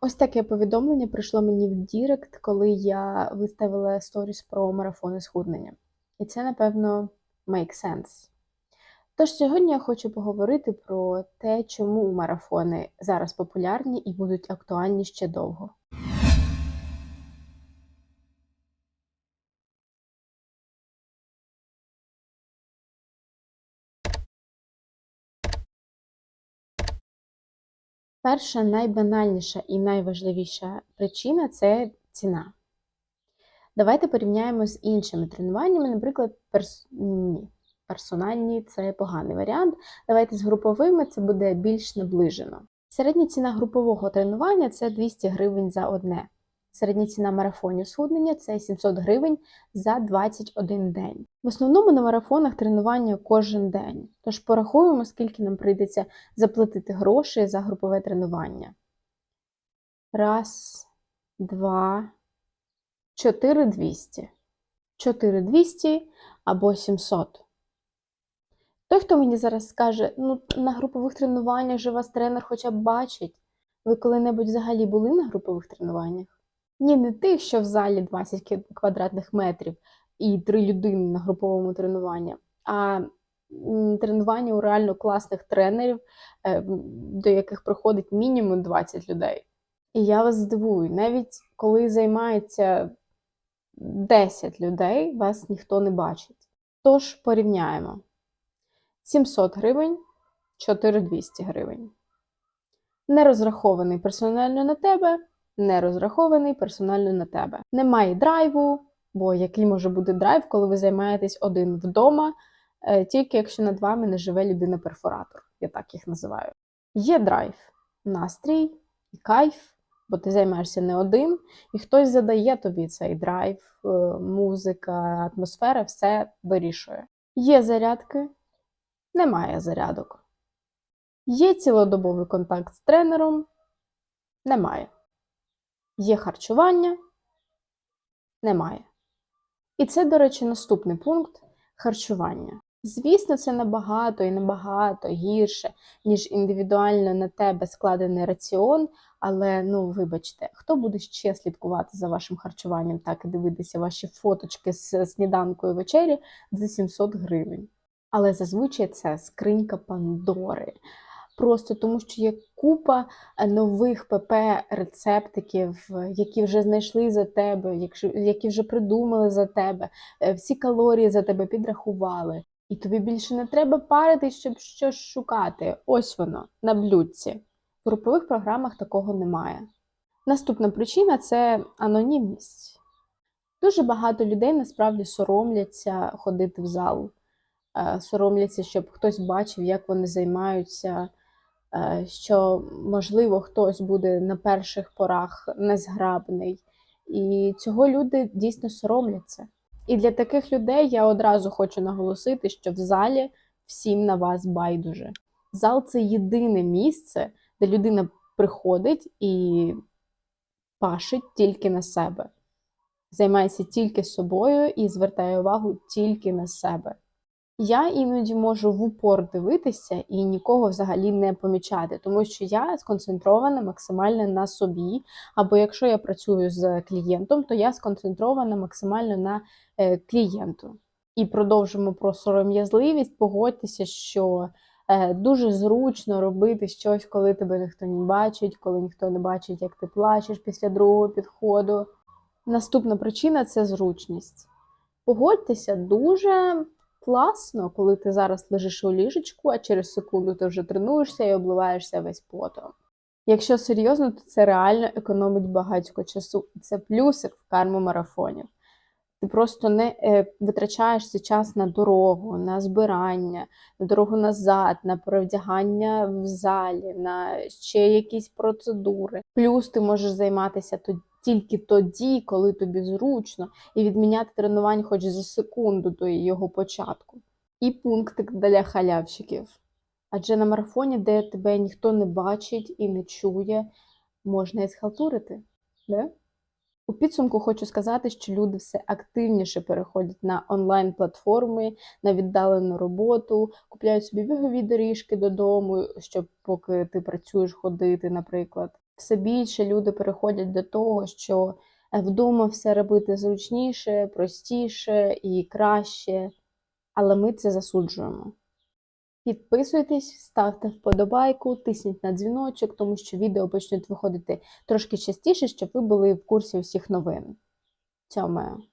Ось таке повідомлення прийшло мені в Дірект, коли я виставила сторіс про марафони схуднення. І це, напевно, make sense. Тож сьогодні я хочу поговорити про те, чому марафони зараз популярні і будуть актуальні ще довго. Перша найбанальніша і найважливіша причина це ціна. Давайте порівняємо з іншими тренуваннями, наприклад, перс... Ні, персональні це поганий варіант. Давайте з груповими це буде більш наближено. Середня ціна групового тренування це 200 гривень за одне. Середня ціна марафонів схуднення це 700 гривень за 21 день. В основному на марафонах тренування кожен день. Тож порахуємо, скільки нам прийдеться заплатити грошей за групове тренування. Раз, два, 4200. 4200 або 700. Той, хто мені зараз скаже, ну на групових тренуваннях же вас тренер хоча б бачить. Ви коли-небудь взагалі були на групових тренуваннях? Ні, не тих, що в залі 20 квадратних метрів і три людини на груповому тренуванні, а тренування у реально класних тренерів, е, до яких приходить мінімум 20 людей. І я вас здивую, навіть коли займається 10 людей, вас ніхто не бачить. Тож порівняємо: 700 гривень, 4200 гривень. Не розрахований персонально на тебе не розрахований персонально на тебе. Немає драйву, бо який може бути драйв, коли ви займаєтесь один вдома, е, тільки якщо над вами не живе людина-перфоратор, я так їх називаю. Є драйв, настрій і кайф, бо ти займаєшся не один, і хтось задає тобі цей драйв, е, музика, атмосфера, все вирішує. Є зарядки, немає зарядок. Є цілодобовий контакт з тренером, немає. Є харчування? Немає. І це, до речі, наступний пункт харчування. Звісно, це набагато і набагато гірше, ніж індивідуально на тебе складений раціон, але ну вибачте, хто буде ще слідкувати за вашим харчуванням, так і дивитися ваші фоточки з сніданкою вечері за 700 гривень. Але зазвичай це скринька Пандори просто тому, що є купа е, нових ПП-рецептиків, які вже знайшли за тебе, які вже придумали за тебе, е, всі калорії за тебе підрахували. І тобі більше не треба парити, щоб щось шукати. Ось воно на блюдці. В групових програмах такого немає. Наступна причина це анонімність. Дуже багато людей насправді соромляться ходити в зал, е, соромляться, щоб хтось бачив, як вони займаються, Е, що, можливо, хтось буде на перших порах незграбний, і цього люди дійсно соромляться. І для таких людей я одразу хочу наголосити, що в залі всім на вас байдуже. Зал це єдине місце, де людина приходить і пашить тільки на себе, займається тільки собою і звертає увагу тільки на себе. Я іноді можу в упор дивитися і нікого взагалі не помічати, тому що я сконцентрована максимально на собі. Або якщо я працюю з клієнтом, то я сконцентрована максимально на е, клієнту. І продовжимо про сором'язливість. Погодьтеся, що е, дуже зручно робити щось, коли тебе ніхто не бачить, коли ніхто не бачить, як ти плачеш після другого підходу. Наступна причина це зручність. Погодьтеся, дуже класно, коли ти зараз лежиш у ліжечку, а через секунду ти вже тренуєшся і обливаєшся весь потом. Якщо серйозно, то це реально економить багатько часу. Це плюсик в карму марафонів. Ти просто не е, витрачаєш цей час на дорогу, на збирання, на дорогу назад, на перевдягання в залі, на ще якісь процедури. Плюс ти можеш займатися тоді тільки тоді, коли тобі зручно, і відміняти тренувань хоч за секунду до його початку. І пунктик для халявщиків. Адже на марафоні, де тебе ніхто не бачить і не чує, можна і схалтурити. Не? У підсумку хочу сказати, що люди все активніше переходять на онлайн-платформи, на віддалену роботу, купляють собі бігові доріжки додому, щоб поки ти працюєш ходити, наприклад. Все більше люди переходять до того, що е, вдома все робити зручніше, простіше і краще, але ми це засуджуємо. Підписуйтесь, ставте вподобайку, тисніть на дзвіночок, тому що відео почнуть виходити трошки частіше, щоб ви були в курсі усіх новин. Цьомаю.